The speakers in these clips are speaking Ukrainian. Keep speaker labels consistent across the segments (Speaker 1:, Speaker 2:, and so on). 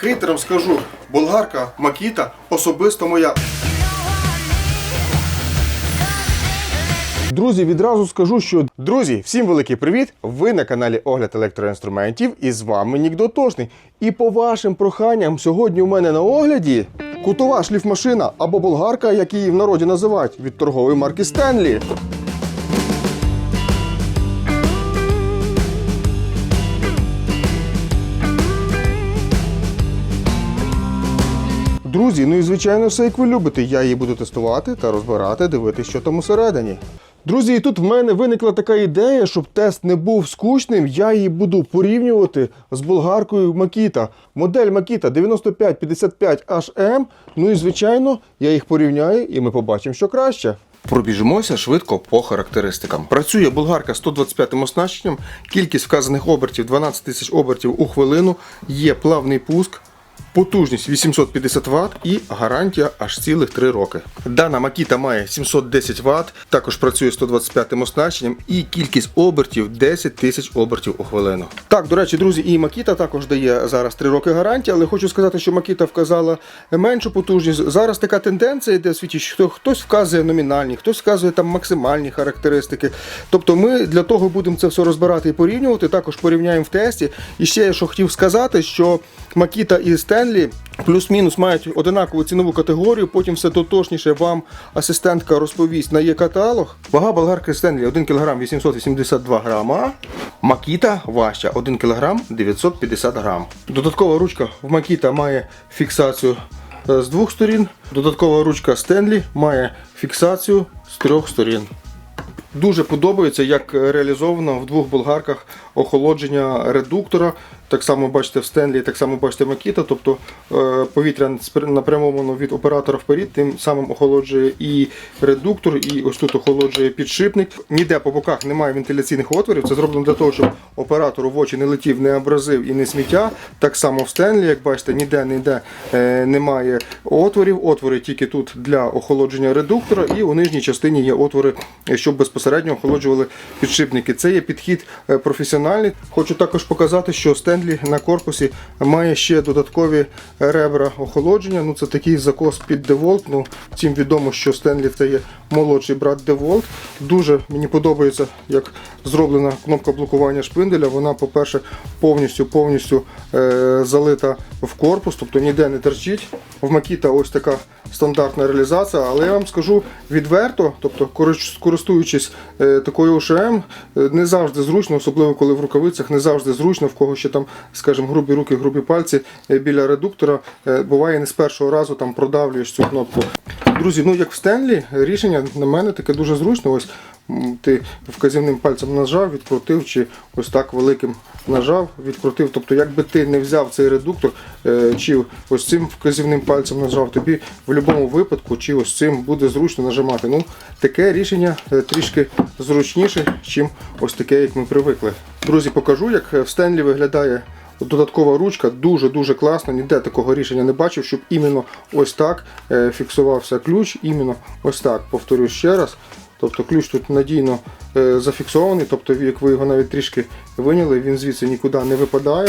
Speaker 1: Хейтерам скажу, болгарка Макіта особисто моя. Друзі, відразу скажу, що друзі, всім великий привіт! Ви на каналі Огляд електроінструментів і з вами Нік Дотошний. І по вашим проханням, сьогодні у мене на огляді кутова шліфмашина або болгарка, як її в народі називають, від торгової марки Стенлі. Друзі, ну і звичайно, все як ви любите. Я її буду тестувати та розбирати, дивитися, що там усередині. Друзі, і тут в мене виникла така ідея, щоб тест не був скучним. Я її буду порівнювати з болгаркою Makita. Модель Makita 9555HM. Ну і звичайно, я їх порівняю і ми побачимо, що краще. Пробіжимося швидко по характеристикам. Працює болгарка 125-м оснащенням, кількість вказаних обертів 12 тисяч обертів у хвилину, є плавний пуск. Потужність 850 Вт і гарантія аж цілих 3 роки. Дана Makita має 710 Вт, також працює 125 оснащенням і кількість обертів 10 тисяч обертів у хвилину. Так, до речі, друзі, і Makita також дає зараз 3 роки гарантії, але хочу сказати, що Makita вказала меншу потужність. Зараз така тенденція йде в світі, що хтось вказує номінальні, хтось вказує там максимальні характеристики. Тобто ми для того будемо це все розбирати і порівнювати. Також порівняємо в тесті. І ще я що хотів сказати, що Makita і Stanley плюс-мінус мають одинакову цінову категорію. Потім все тотожніше вам асистентка розповість на є каталог. Вага болгарки Stanley 1 кг 882 грама. Makita важча 1 кг 950 грам. Додаткова ручка в Makita має фіксацію е, з двох сторін. Додаткова ручка Stanley має фіксацію з трьох сторін. Дуже подобається, як реалізовано в двох болгарках охолодження редуктора. Так само бачите в Стенлі, так само бачите Makita, тобто е, повітря напрямовано від оператора вперед, тим самим охолоджує і редуктор, і ось тут охолоджує підшипник. Ніде по боках немає вентиляційних отворів. Це зроблено для того, щоб оператору в очі не летів, не абразив і не сміття. Так само в Стенлі, як бачите, ніде ніде е, немає отворів. Отвори тільки тут для охолодження редуктора, і у нижній частині є отвори, е, щоб безпосередньо охолоджували підшипники. Це є підхід е, професіональний. Хочу також показати, що Стенлі на корпусі має ще додаткові ребра охолодження. Ну це такий закос під деволт. Ну всім відомо, що Стенлі це є молодший брат DeWalt. Дуже мені подобається, як зроблена кнопка блокування шпинделя. Вона, по-перше, повністю повністю е, залита в корпус, тобто ніде не торчить. В Makita ось така стандартна реалізація, але я вам скажу відверто, тобто користуючись е, такою ОШМ, е, не завжди зручно, особливо коли в рукавицях, не завжди зручно, в кого ще там, скажімо, грубі руки, грубі пальці е, біля редуктора. е, Буває не з першого разу там продавлюєш цю кнопку. Друзі, ну як в Стенлі, рішення на мене таке дуже зручно. Ось ти вказівним пальцем нажав, відкрутив, чи ось так великим нажав, відкрутив. Тобто, якби ти не взяв цей редуктор, е, чи ось цим вказівним пальцем нажав, тобі в будь-якому випадку, чи ось цим буде зручно нажимати. Ну, таке рішення е, трішки зручніше, ніж ось таке, як ми привикли. Друзі, покажу, як в Стенлі виглядає. Додаткова ручка дуже-дуже класно, ніде такого рішення не бачив, щоб іменно ось так е, фіксувався ключ, іменно ось так. Повторюю ще раз. Тобто ключ тут надійно е, зафіксований, тобто як ви його навіть трішки виняли, він звідси нікуди не випадає.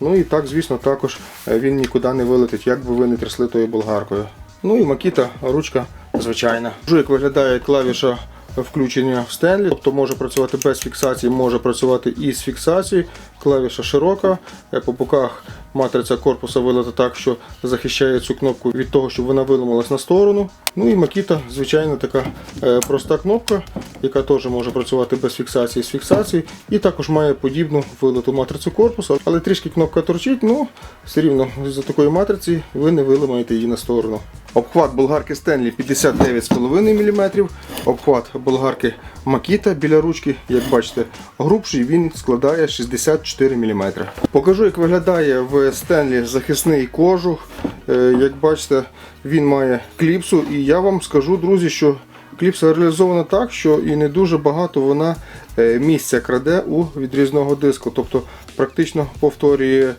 Speaker 1: Ну і так, звісно, також е, він нікуди не вилетить, як би ви не трясли тою болгаркою. Ну і Makita ручка звичайна. Як виглядає клавіша включення в Стенлі, тобто може працювати без фіксації, може працювати і з фіксацією. Клавіша широка, по боках матриця корпуса вилита так, що захищає цю кнопку від того, щоб вона виламалась на сторону. Ну і Makita, звичайно, така е, проста кнопка, яка теж може працювати без фіксації з фіксацією, і також має подібну вилиту матрицю корпусу, але трішки кнопка торчить, ну все рівно за такої матриці ви не виламаєте її на сторону. Обхват болгарки Stanley 59,5 мм, обхват болгарки Makita біля ручки, як бачите, грубший він складає 64 мм. Покажу, як виглядає в стенлі захисний кожух. Е, Як бачите, він має кліпсу, і я вам скажу, друзі, що кліпса реалізована так, що і не дуже багато вона е, місця краде у відрізного диску, тобто практично повторює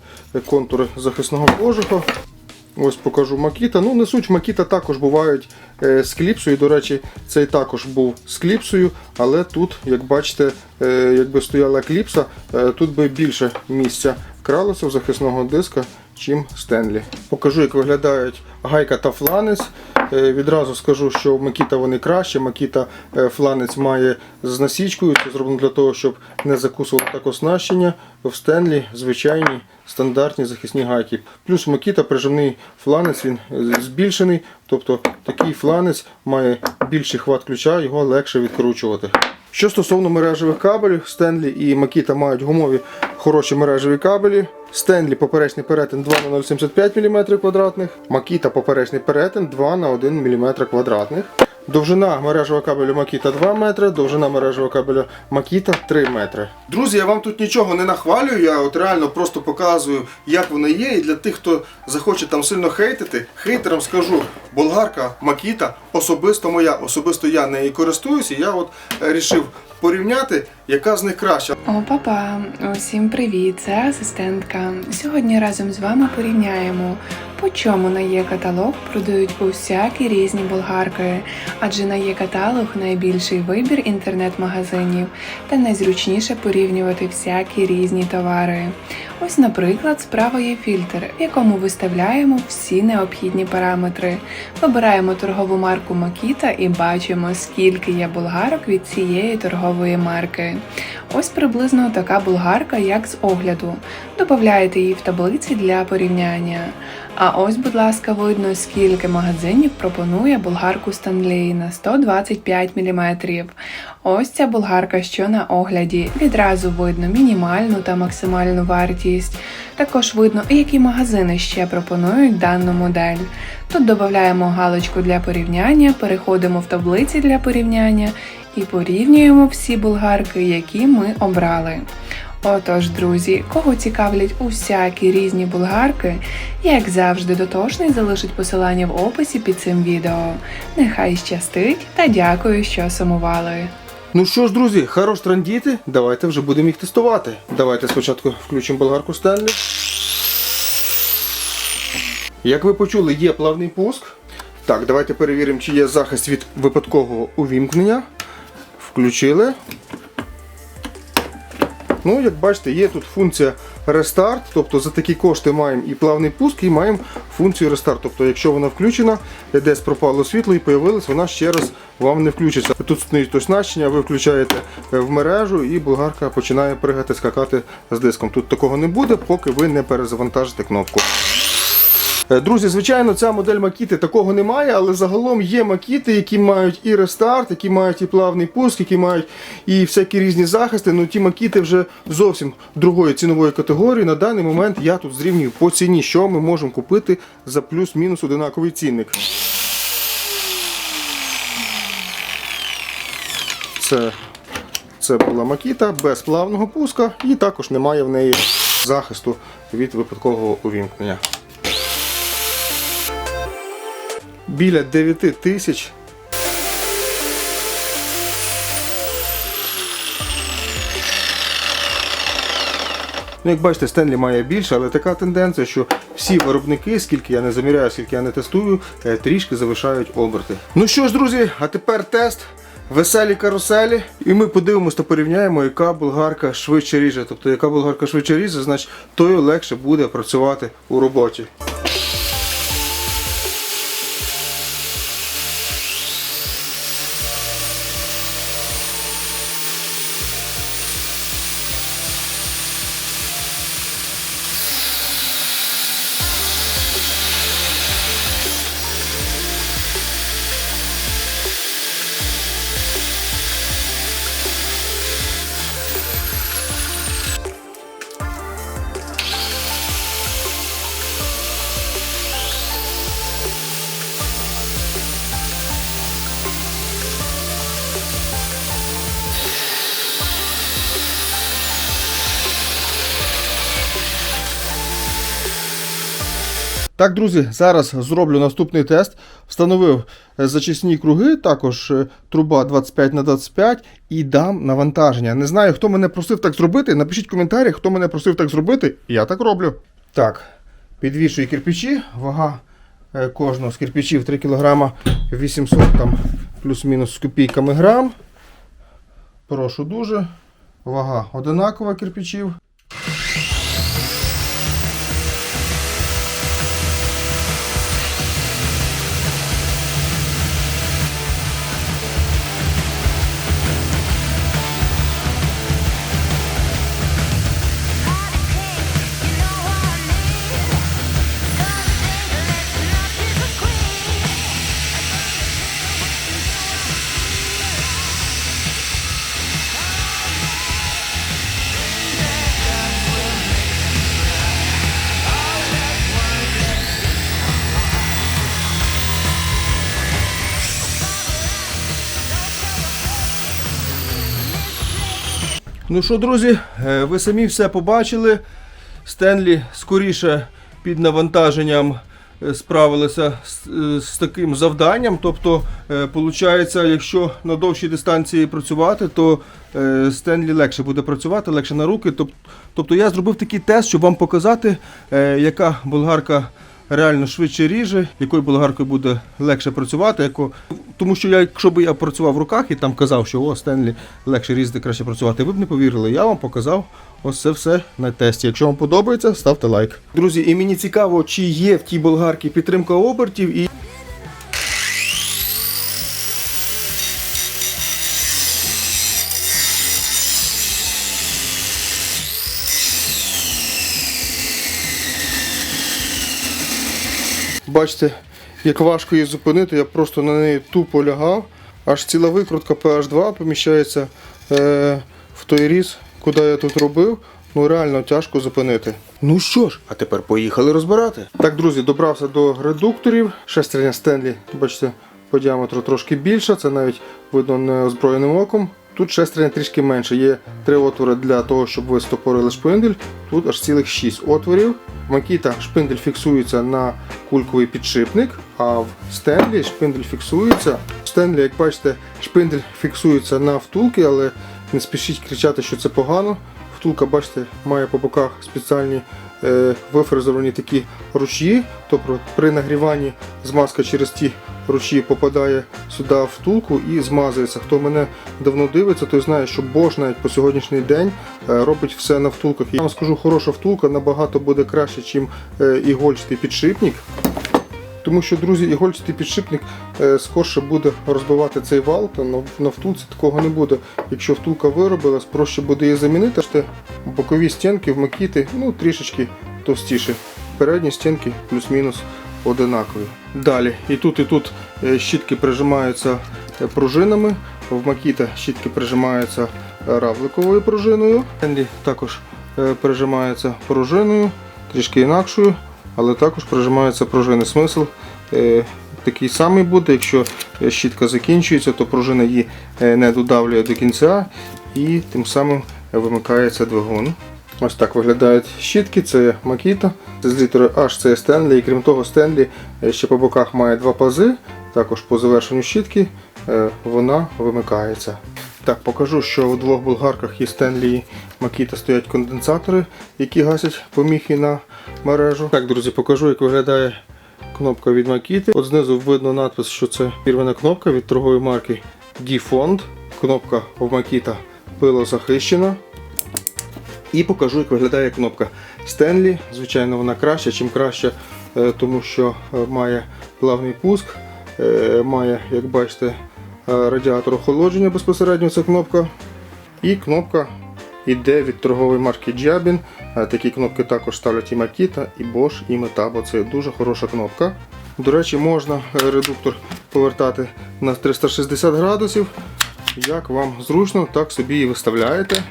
Speaker 1: контури захисного кожуха. Ось покажу Макіта. Ну, не суть, Макіта також бувають е, з кліпсою. До речі, цей також був з кліпсою, але тут, як бачите, е, якби стояла кліпса, е, тут би більше місця кралося в захисного диска, чим Стенлі. Покажу, як виглядають гайка та фланець. Е, Відразу скажу, що Макіта вони краще. Макіта е, фланець має з насічкою. Це зроблено для того, щоб не закусувало так оснащення. В Стенлі звичайні стандартні захисні гайки. Плюс Макіта прижимний фланець, він е, збільшений. Тобто такий фланець має більший хват ключа, його легше відкручувати. Що стосовно мережевих кабелів, Стенлі і Макіта мають гумові хороші мережеві кабелі. Стенлі поперечний перетин 2 на 0,75 мм квадратних, Макіта поперечний перетин 2 на 1 мм квадратних. Довжина мережевого кабелю Макіта 2 метри, довжина мережевого кабеля Макіта 3 метри. Друзі, я вам тут нічого не нахвалюю, я от реально просто показую, як воно є. І для тих, хто захоче там сильно хейтити, хейтерам скажу, болгарка Макіта особисто моя, особисто я нею користуюся. Я от е, рішив порівняти, яка з них краща.
Speaker 2: О, папа, усім привіт! Це асистентка. Сьогодні разом з вами порівняємо, по чому на є каталог продають усякі різні болгарки, адже на є каталог найбільший вибір інтернет-магазинів та найзручніше порівнювати всякі різні товари. Ось, наприклад, справа є фільтр, в якому виставляємо всі необхідні параметри. Вибираємо торгову марку Makita і бачимо, скільки є болгарок від цієї торгової марки. Ось приблизно така болгарка, як з огляду. Добавляєте її в таблиці для порівняння. А ось, будь ласка, видно, скільки магазинів пропонує болгарку Stanley на 125 мм. Ось ця болгарка, що на огляді. Відразу видно мінімальну та максимальну вартість. Також видно, які магазини ще пропонують дану модель. Тут додаємо галочку для порівняння, переходимо в таблиці для порівняння і порівнюємо всі болгарки, які ми обрали. Отож, друзі, кого цікавлять усякі різні болгарки, як завжди, дотошний залишить посилання в описі під цим відео. Нехай щастить та дякую, що сумували.
Speaker 1: Ну що ж, друзі, хорош трандіти, давайте вже будемо їх тестувати. Давайте спочатку включимо болгарку Стенлі. Як ви почули, є плавний пуск. Так, давайте перевіримо, чи є захист від випадкового увімкнення. Включили. Ну, як бачите, є тут функція рестарт, тобто за такі кошти маємо і плавний пуск, і маємо функцію рестарт. Тобто, якщо вона включена, десь пропало світло і появилось, вона ще раз вам не включиться. Тут стоїть оснащення, ви включаєте е, в мережу і болгарка починає пригати, скакати з диском. Тут такого не буде, поки ви не перезавантажите кнопку. Е, Друзі, звичайно, ця модель Макіти такого немає, але загалом є макіти, які мають і рестарт, які мають і плавний пуск, які мають і всякі різні захисти. Ну ті макіти вже зовсім другої цінової категорії. На даний момент я тут зрівнюю по ціні, що ми можемо купити за плюс-мінус одинаковий цінник. Це, це була макіта без плавного пуска, і також немає в неї захисту від випадкового увімкнення. Біля 9 тисяч. Ну, як бачите, Стенлі має більше, але така тенденція, що всі виробники, скільки я не заміряю, скільки я не тестую, е, трішки завишають оберти. Ну що ж, друзі, а тепер тест. Веселі каруселі, і ми подивимося та порівняємо, яка болгарка швидше ріже. Тобто, яка болгарка швидше ріже, значить тою легше буде працювати у роботі. Так, друзі, зараз зроблю наступний тест. Встановив е, зачисні круги, також е, труба 25 на 25 і дам навантаження. Не знаю, хто мене просив так зробити. Напишіть в коментарях, хто мене просив так зробити. Я так роблю. Так, підвішую кирпичі. Вага е, кожного з кирпичів 3 кг 800 там плюс-мінус з копійками грам. Прошу дуже. Вага одинакова кирпичів. Ну що, друзі, е, ви самі все побачили. Стенлі скоріше під навантаженням е, справилися з, е, з таким завданням. Тобто, виходить, якщо на довшій дистанції працювати, то Стенлі легше буде працювати, легше на руки. Тоб- Тобто я зробив такий тест, щоб вам показати, яка болгарка реально швидше ріже, якою болгаркою буде легше працювати. Яко... Тому що я, якщо б я працював в руках і там казав, що о, Стенлі легше різати, краще працювати, ви б не повірили. Я вам показав ось це все на тесті. Якщо вам подобається, ставте лайк. Друзі, і мені цікаво, чи є в тій болгарці підтримка обертів і. Бачите, як важко її зупинити, я просто на неї тупо лягав. Аж ціла викрутка PH2 поміщається е, в той різ, куди я тут робив. Ну реально тяжко зупинити. Ну що ж, а тепер поїхали розбирати. Так, друзі, добрався до редукторів. Шестерня Стенлі, бачите, по діаметру трошки більша, це навіть видно неозброєним оком. Тут шестерня трішки менше. Є три отвори для того, щоб ви стопорили шпиндель. Тут аж цілих 6 отворів. Макіта шпиндель фіксується на кульковий підшипник, а в Стенлі шпиндель фіксується. В Стенлі, як бачите, шпиндель фіксується на втулки, але не спішіть кричати, що це погано. Втулка, бачите, має по боках спеціальні е, вифрезовані такі ручі. Тобто при нагріванні змазка через ті ручі попадає сюди втулку і змазується. Хто мене давно дивиться, той знає, що Bosch навіть по сьогоднішній день е, робить все на втулках. Я вам скажу, хороша втулка набагато буде краще, ніж ігольчатий підшипник. Тому що, друзі, ігольчатий підшипник е, скорше буде розбивати цей вал, та на, втулці такого не буде. Якщо втулка виробилась, проще буде її замінити. Бокові стінки в макіти ну, трішечки товстіші. Передні стінки плюс-мінус одинакові. Далі, і тут, і тут е, щітки прижимаються е, пружинами. В макіта щітки прижимаються равликовою пружиною. Також прижимається пружиною, трішки інакшою але також прижимаються пружини. Смисл е, такий самий буде, якщо е, щітка закінчується, то пружина її е, не додавлює до кінця і тим самим вимикається двигун. Ось так виглядають щітки, це Makita. Це з літерою H це Stanley. І крім того, е, ще по боках має два пази. Також по завершенню щітки вона вимикається. Так, покажу, що у двох болгарках і Stanley і Makita стоять конденсатори, які гасять поміхи на мережу. Так, друзі, покажу, як виглядає кнопка від Makita. От знизу видно надпис, що це фірмена кнопка від торгової марки D-Fond. Кнопка в Makita пилозахищена. І покажу, як виглядає кнопка Stanley. Звичайно, вона краща, чим краще, е, тому що е, має плавний пуск, е, має, як бачите, радіатор охолодження безпосередньо це кнопка. І кнопка йде від торгової марки Jabin. Е, Такі кнопки також ставлять і Makita, і Bosch, і Metabo. Це дуже хороша кнопка. До речі, можна е, редуктор повертати на 360 градусів. Як вам зручно, так собі і виставляєте.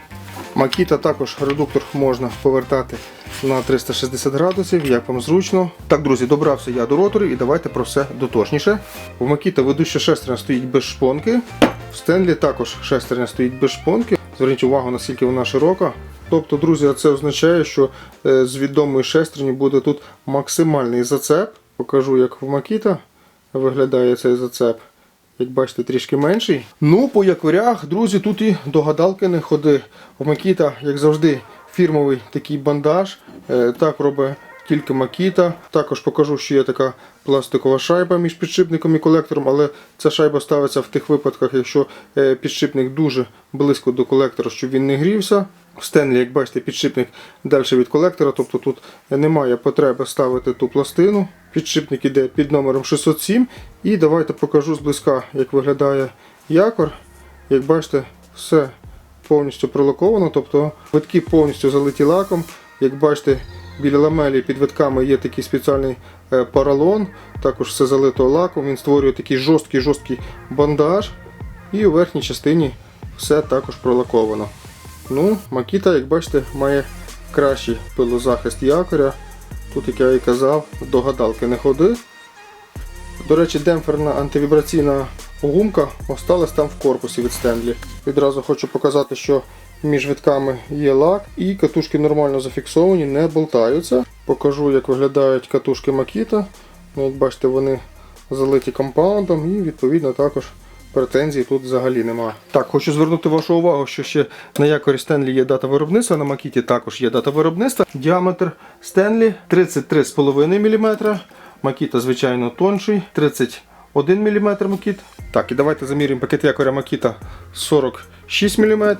Speaker 1: Макіта також редуктор можна повертати на 360 градусів, як вам зручно. Так, друзі, добрався я до роторів і давайте про все дотошніше. В Макіта ведуща шестерня стоїть без шпонки. В Стенлі також шестерня стоїть без шпонки. Зверніть увагу, наскільки вона широка. Тобто, друзі, це означає, що е, з відомої шестерні буде тут максимальний зацеп. Покажу, як в Макіта виглядає цей зацеп. Як бачите, трішки менший. Ну, по якорях, друзі, тут і до гадалки не ходи. У Макіта, як завжди, фірмовий такий бандаж. Е, Так робить тільки Макіта. Також покажу, що є така пластикова шайба між підшипником і колектором, але ця шайба ставиться в тих випадках, якщо е, підшипник дуже близько до колектора, щоб він не грівся. В Стенлі, як бачите, підшипник далі від колектора, тобто тут немає потреби ставити ту пластину. Підшипник іде під номером 607. І давайте покажу зблизька, як виглядає якор. Як бачите, все повністю пролаковано, тобто витки повністю залиті лаком. Як бачите, біля ламелі під витками є такий спеціальний е, поролон, також все залито лаком. Він створює такий жорсткий жорсткий бандаж. І у верхній частині все також пролаковано. Ну, Макіта, як бачите, має кращий пилозахист якоря. Тут, як я і казав, до гадалки не ходи. До речі, демпферна антивібраційна гумка осталась там в корпусі від Стенлі. Відразу хочу показати, що Між витками є лак, і катушки нормально зафіксовані, не болтаються. Покажу, як виглядають катушки Makita. Ну, як бачите, вони залиті компаундом і відповідно також претензій тут взагалі немає. Так, хочу звернути вашу увагу, що ще на якорі Стенлі є дата виробництва, на Макіті також є дата виробництва. Діаметр Стенлі 33,5 мм. Макіта, звичайно, тонший, 31 мм Макіт. Так, і давайте замірюємо пакет якоря Макіта 46 мм.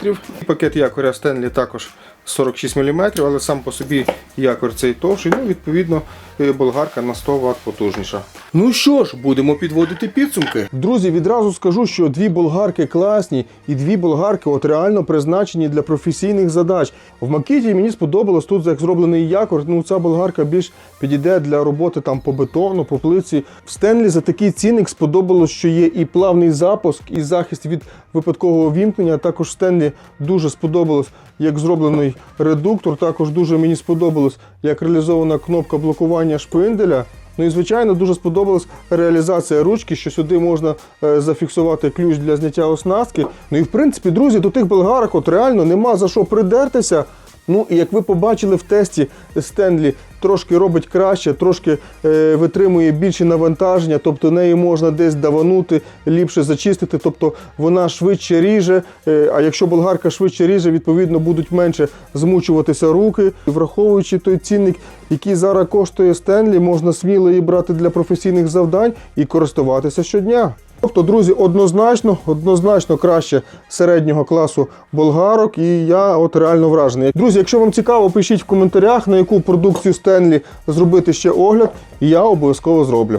Speaker 1: Пакет якоря Стенлі також 46 мм, але сам по собі якор цей товший. Ну, відповідно, е, болгарка на 100 Вт потужніша. Ну що ж, будемо підводити підсумки. Друзі, відразу скажу, що дві болгарки класні, і дві болгарки от реально призначені для професійних задач. В Макіті мені сподобалось тут, як зроблений якор. Ну, ця болгарка більш підійде для роботи там по бетону, по плиці. В Стенлі за такий цінник сподобалось, що є і плавний запуск, і захист від випадкового вімкнення. Також Стенлі дуже сподобалось, як зроблений редуктор. Також дуже мені сподобалось, як реалізована кнопка блокування шпинделя. Ну і звичайно дуже сподобалась реалізація ручки, що сюди можна е, зафіксувати ключ для зняття оснастки. Ну і в принципі, друзі, до тих болгарок от реально нема за що придертися. Ну і як ви побачили в тесті, Стенлі трошки робить краще, трошки е, витримує більше навантаження, тобто неї можна десь даванути, ліпше зачистити, тобто вона швидше ріже. Е, а якщо болгарка швидше ріже, відповідно будуть менше змучуватися руки. Враховуючи той цінник, який зараз коштує Стенлі, можна сміло її брати для професійних завдань і користуватися щодня. Тобто, друзі, однозначно, однозначно краще середнього класу болгарок, і я от реально вражений. Друзі, якщо вам цікаво, пишіть в коментарях, на яку продукцію Стенлі зробити ще огляд, і я обов'язково зроблю.